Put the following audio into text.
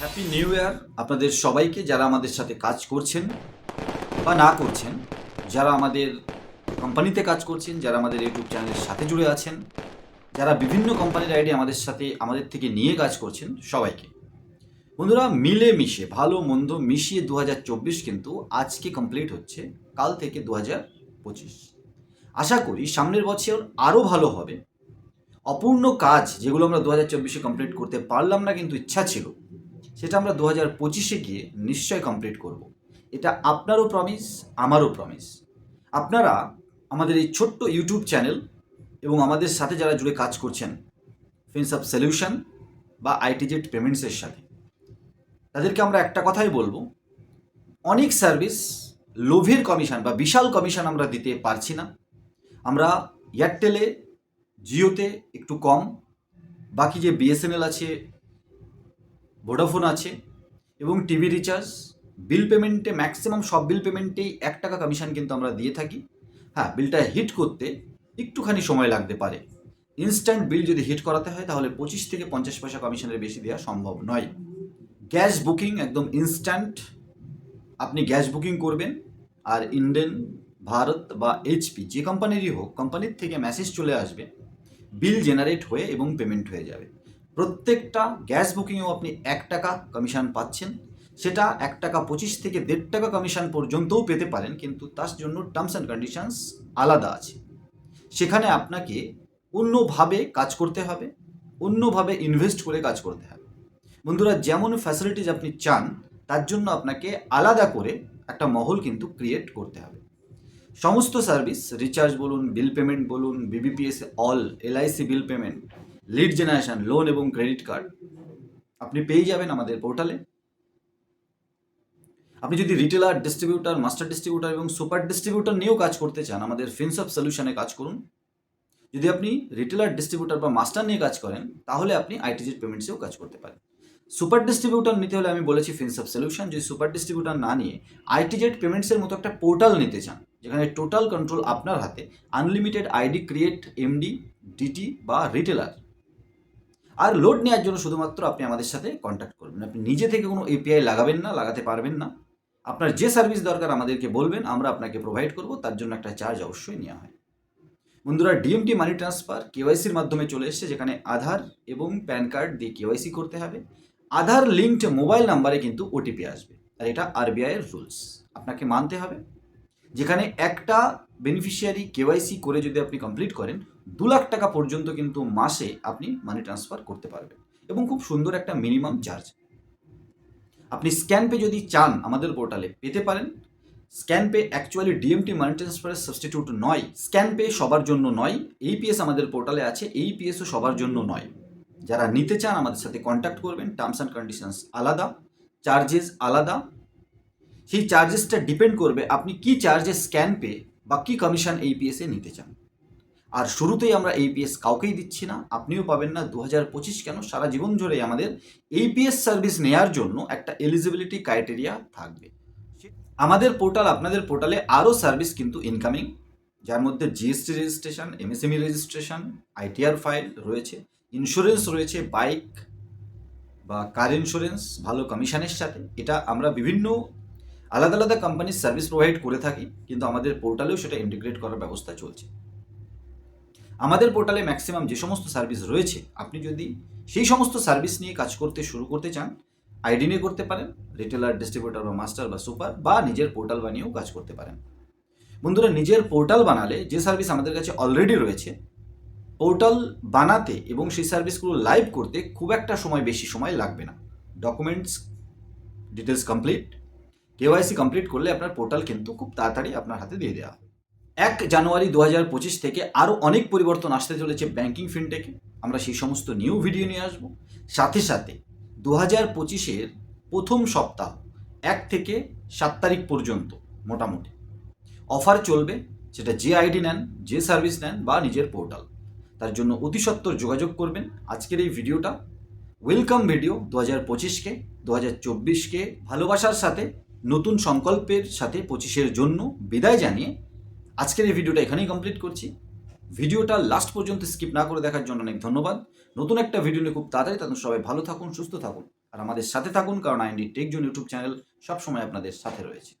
Happy new year আপনাদের সবাইকে যারা আমাদের সাথে কাজ করছেন বা না করছেন, যারা আমাদের কোম্পানিতে কাজ করছেন, যারা আমাদের ইউটিউব চ্যানেলের সাথে জুড়ে আছেন, যারা বিভিন্ন কোম্পানির আইডি আমাদের সাথে, আমাদের থেকে নিয়ে কাজ করছেন, সবাইকে। বন্ধুরা মিলে মিশে ভালো মন্দ মিশিয়ে দু হাজার চব্বিশ কিন্তু আজকে কমপ্লিট হচ্ছে, কাল থেকে দু আশা করি সামনের বছর আরও ভালো হবে। অপূর্ণ কাজ যেগুলো আমরা দু হাজার চব্বিশে কমপ্লিট করতে পারলাম না কিন্তু ইচ্ছা ছিল সেটা আমরা দু হাজার পঁচিশে গিয়ে নিশ্চয় কমপ্লিট করব। এটা আপনারও প্রমিস আমারও প্রমিস আপনারা আমাদের এই ছোট্ট ইউটিউব চ্যানেল এবং আমাদের সাথে যারা জুড়ে কাজ করছেন ফিন্স অফ সলিউশন বা আইটিজেট পেমেন্টসের সাথে, তাদেরকে আমরা একটা কথাই বলব, অনেক সার্ভিস লোভের কমিশন বা বিশাল কমিশন আমরা দিতে পারছি না আমরা এয়ারটেলে জিওতে একটু কম, বাকি যে বিএসএনএল আছে ভোডাফোন আছে এবং টিভি রিচার্জ বিল পেমেন্টে ম্যাক্সিমাম সব বিল পেমেন্টেই এক টাকা কমিশন কিন্তু আমরা দিয়ে থাকি। হ্যাঁ বিলটা হিট করতে একটুখানি সময় লাগতে পারে। ইনস্ট্যান্ট বিল যদি হিট করাতে হয় তাহলে পঁচিশ থেকে পঞ্চাশ পয়সা কমিশনের বেশি দেওয়া সম্ভব নয়। গ্যাস বুকিং একদম ইনস্ট্যান্ট আপনি গ্যাস বুকিং করবেন আর ইন্ডেন ভারত বা এইচপি যে কোম্পানিরই হোক কোম্পানির থেকে মেসেজ চলে আসবে বিল জেনারেট হয়ে এবং পেমেন্ট হয়ে যাবে। প্রত্যেকটা গ্যাস বুকিংয়েও আপনি এক টাকা কমিশন পাচ্ছেন। সেটা এক টাকা পঁচিশ থেকে দেড় টাকা কমিশন পর্যন্তও পেতে পারেন, কিন্তু তার জন্য টার্মস অ্যান্ড কন্ডিশনস আলাদা আছে। সেখানে আপনাকে অন্যভাবে কাজ করতে হবে, অন্যভাবে ইনভেস্ট করে কাজ করতে হবে। বন্ধুরা, যেমন ফ্যাসিলিটিস আপনি চান, তার জন্য আপনাকে আলাদা করে একটা মহল কিন্তু ক্রিয়েট করতে হবে। সমস্ত সার্ভিস রিচার্জ বলুন বিল পেমেন্ট বলুন BBPS all LIC bill payment lead generation loan এবং ক্রেডিট কার্ড আপনি পেয়ে যাবেন আমাদের পোর্টালে আপনি যদি রিটেলার ডিস্ট্রিবিউটার মাস্টার ডিস্ট্রিবিউটার এবং সুপার ডিস্ট্রিবিউটার নিয়েও কাজ করতে চান, আমাদের ফিনসঅফ সলিউশনে কাজ করুন। যদি আপনি রিটেলার ডিস্ট্রিবিউটার বা মাস্টার নিয়ে কাজ করেন, তাহলে আপনি আইটিজেড পেমেন্টসেও কাজ করতে পারেন। সুপার ডিস্ট্রিবিউটার নিতে হলে আমি বলেছি ফিনসঅফ সলিউশন যদি সুপার ডিস্ট্রিবিউটার না নিয়ে আইটিজেড পেমেন্টসের মতো একটা পোর্টাল নিতে চান, যেখানে টোটাল কন্ট্রোল আপনার হাতে unlimited ID create MD DT বা রিটেলার আর লোড নেওয়ার জন্য শুধুমাত্র আপনি আমাদের সাথে কন্ট্যাক্ট করবেন। আপনি নিজে থেকে কোনো এপিআই লাগাবেন না, লাগাতে পারবেন না। আপনার যে সার্ভিস দরকার আমাদেরকে বলবেন, আমরা আপনাকে প্রোভাইড করব, তার জন্য একটা চার্জ অবশ্যই নেওয়া হয়। বন্ধুরা ডিএমটি মানি ট্রান্সফার কেওয়াইসির মাধ্যমে চলে এসেছে, যেখানে আধার এবং প্যান কার্ড দিয়ে কেওয়াইসি করতে হবে। আধার লিঙ্কড মোবাইল নাম্বারে কিন্তু ওটিপি আসবে, আর এটা আরবিআইয়ের রুলস আপনাকে মানতে হবে। যেখানে একটা বেনিফিশিয়ারি কেওয়াইসি করে যদি আপনি কমপ্লিট করেন দু লাখ টাকা পর্যন্ত কিন্তু মাসে আপনি মানি ট্রান্সফার করতে পারবেন এবং খুব সুন্দর একটা মিনিমাম চার্জ আপনি স্ক্যান পে যদি চান আমাদের পোর্টালে পেতে পারেন। Scan pay actually DMT money ট্রান্সফারের সাবস্টিটিউট নয়। স্ক্যান পে সবার জন্য নয়। এইপিএস আমাদের পোর্টালে আছে এইপিএসও সবার জন্য নয়। যারা নিতে চান আমাদের সাথে কন্ট্যাক্ট করবেন টার্মস অ্যান্ড কন্ডিশনস আলাদা চার্জেস আলাদা। সেই চার্জেসটা ডিপেন্ড করবে আপনি কি চার্জেস স্ক্যান পে বা কী কমিশন এইপিএসে নিতে চান। আর শুরুতেই আমরা এইপিএস কাউকেই দিচ্ছি না, আপনিও পাবেন না। দু হাজার পঁচিশ কেন? সারা জীবন ধরেই আমাদের এইপিএস সার্ভিস নেয়ার জন্য একটা এলিজিবিলিটি ক্রাইটেরিয়া থাকবে। আমাদের পোর্টাল আপনাদের পোর্টালে আরও সার্ভিস কিন্তু ইনকামিং যার মধ্যে GST registration MSME registration ITR file রয়েছে ইন্স্যুরেন্স রয়েছে বাইক বা কার ইন্স্যুরেন্স ভালো কমিশনের সাথে। এটা আমরা বিভিন্ন আলাদা আলাদা কোম্পানির সার্ভিস প্রোভাইড করে থাকি, কিন্তু আমাদের পোর্টালেও সেটা ইন্টিগ্রেট করার ব্যবস্থা চলছে। আমাদের পোর্টালে ম্যাক্সিমাম যে সমস্ত সার্ভিস রয়েছে, আপনি যদি সেই সমস্ত সার্ভিস নিয়ে কাজ করতে শুরু করতে চান আইডি নিয়ে করতে পারেন রিটেলার ডিস্ট্রিবিউটার বা মাস্টার বা সুপার বা নিজের পোর্টাল বানিয়েও কাজ করতে পারেন। বন্ধুরা, নিজের পোর্টাল বানালে যে সার্ভিস আমাদের কাছে অলরেডি রয়েছে পোর্টাল বানাতে এবং সেই সার্ভিসগুলো লাইভ করতে খুব একটা সময় বেশি সময় লাগবে না। Documents details complete KYC complete করলে আপনার পোর্টাল কিন্তু খুব তাড়াতাড়ি আপনার হাতে দিয়ে দেওয়া হবে এক জানুয়ারি দু হাজার পঁচিশ থেকে আরও অনেক পরিবর্তন আসতে চলেছে ব্যাংকিং ফিনটেকে আমরা সেই সমস্ত নিউ ভিডিও নিয়ে আসব। সাথে সাথে দু হাজার পঁচিশের প্রথম সপ্তাহ, এক থেকে সাত তারিখ পর্যন্ত মোটামুটি। অফার চলবে, সেটা যে আইডি নেন, যে সার্ভিস নেন বা নিজের পোর্টাল তার জন্য অতি সত্বর যোগাযোগ করবেন আজকের এই ভিডিওটা ওয়েলকাম ভিডিও দু হাজার পঁচিশকে দু হাজার চব্বিশকে ভালোবাসার সাথে, নতুন সংকল্পের সাথে পঁচিশের জন্য বিদায় জানিয়ে আজকের এই ভিডিওটা এখানেই কমপ্লিট করছি। ভিডিওটা লাস্ট পর্যন্ত স্কিপ না করে দেখার জন্য অনেক ধন্যবাদ। নতুন একটা ভিডিও নিয়ে খুব তাড়াতাড়ি তখন সবাই ভালো থাকুন, সুস্থ থাকুন। আর আমাদের সাথে থাকুন, কারণ আইনডি টেকজন ইউটিউব চ্যানেল সবসময় আপনাদের সাথে রয়েছে।